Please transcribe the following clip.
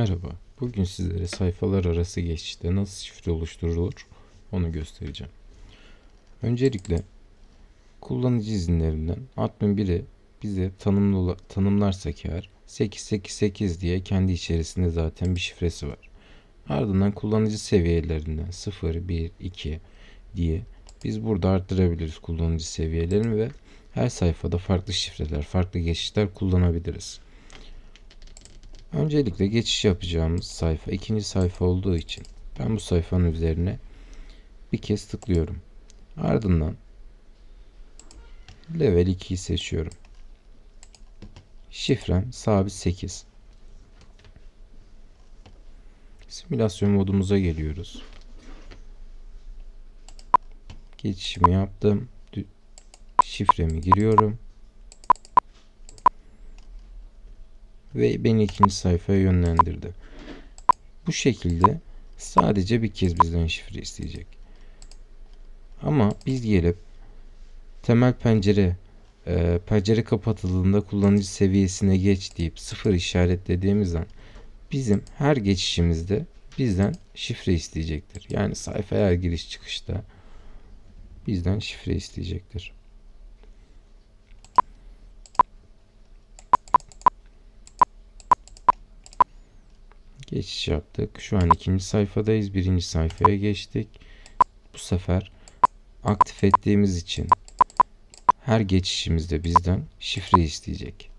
Merhaba. Bugün sizlere sayfalar arası geçişte nasıl şifre oluşturulur onu göstereceğim. Öncelikle kullanıcı izinlerinden admin 1'i bize tanımlı, tanımlarsak eğer 888 diye kendi içerisinde zaten bir şifresi var. Ardından kullanıcı seviyelerinden 0, 1, 2 diye biz burada arttırabiliriz kullanıcı seviyelerini ve her sayfada farklı şifreler, farklı geçişler kullanabiliriz. Öncelikle geçiş yapacağımız sayfa ikinci sayfa olduğu için ben bu sayfanın üzerine bir kez tıklıyorum. Ardından level 2'yi seçiyorum. Şifrem sabit 8. Simülasyon modumuza geliyoruz. Geçişimi yaptım. Şifremi giriyorum. Ve beni ikinci sayfaya yönlendirdi. Bu şekilde sadece bir kez bizden şifre isteyecek. Ama biz gelip temel pencere e, pencere kapatıldığında kullanıcı seviyesine geç deyip sıfır işaretlediğimiz an bizim her geçişimizde bizden şifre isteyecektir. Yani sayfaya her giriş çıkışta bizden şifre isteyecektir. Geçiş yaptık. Şu an ikinci sayfadayız. Birinci sayfaya geçtik. Bu sefer aktif ettiğimiz için her geçişimizde bizden şifre isteyecek.